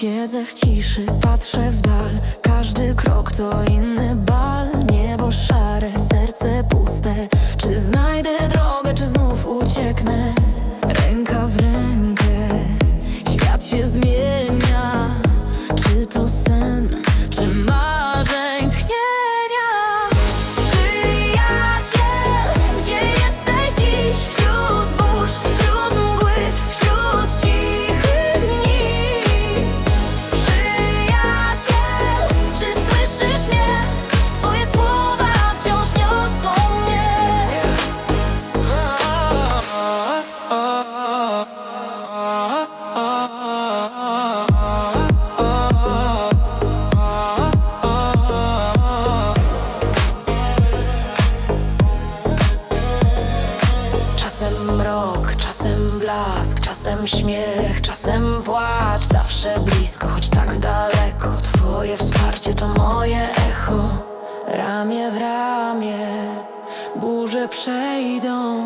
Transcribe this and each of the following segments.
Siedzę w ciszy, patrzę w dal. Każdy krok to inny bal. Niebo szare, serce puste. Czy znajdę drogę, czy znów ucieknę? Ręka w rękę Świat się zmienia. Czy to sen, czy marzeń Czasem mrok, czasem blask, czasem śmiech, czasem płacz. Zawsze blisko, choć tak daleko. Twoje wsparcie to moje echo. Ramię w ramię, burze przejdą.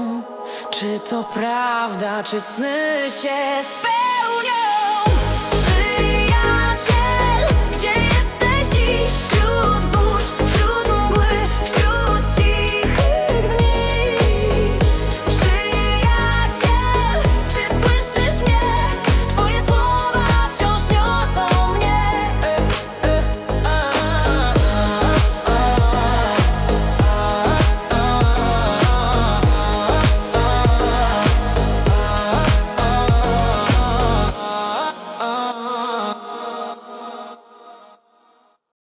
Czy to prawda, czy sny się spełnią?